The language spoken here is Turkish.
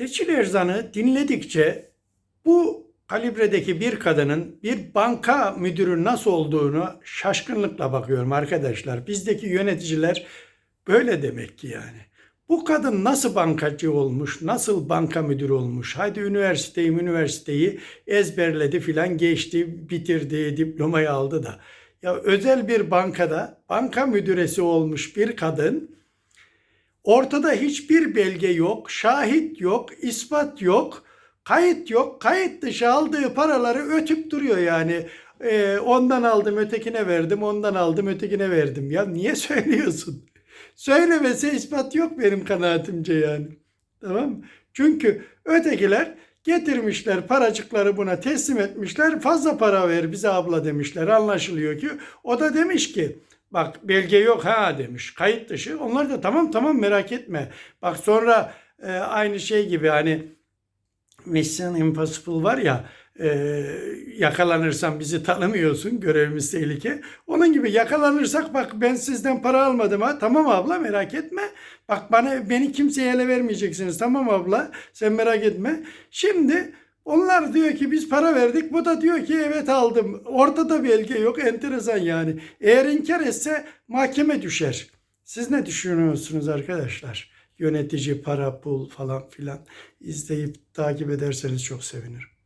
Seçil Erzan'ı dinledikçe bu kalibredeki bir kadının bir banka müdürü nasıl olduğunu şaşkınlıkla bakıyorum arkadaşlar. Bizdeki yöneticiler böyle demek ki yani. Bu kadın nasıl bankacı olmuş, nasıl banka müdürü olmuş? Haydi üniversiteyi, üniversiteyi ezberledi filan geçti, bitirdi, diplomayı aldı da. Ya özel bir bankada banka müdüresi olmuş bir kadın Ortada hiçbir belge yok, şahit yok, ispat yok, kayıt yok. Kayıt dışı aldığı paraları ötüp duruyor yani. Ee, ondan aldım ötekine verdim, ondan aldım ötekine verdim. Ya niye söylüyorsun? Söylemese ispat yok benim kanaatimce yani. Tamam mı? Çünkü ötekiler getirmişler paracıkları buna teslim etmişler. Fazla para ver bize abla demişler. Anlaşılıyor ki o da demiş ki bak belge yok ha demiş. Kayıt dışı. Onlar da tamam tamam merak etme. Bak sonra e, aynı şey gibi hani Mission Impossible var ya e, yakalanırsan bizi tanımıyorsun görevimiz tehlike. Onun gibi yakalanırsak bak ben sizden para almadım ha tamam abla merak etme. Bak bana beni kimseye ele vermeyeceksiniz tamam abla sen merak etme. Şimdi onlar diyor ki biz para verdik bu da diyor ki evet aldım. Ortada belge yok enteresan yani. Eğer inkar etse mahkeme düşer. Siz ne düşünüyorsunuz arkadaşlar? Yönetici, para, pul falan filan izleyip takip ederseniz çok sevinirim.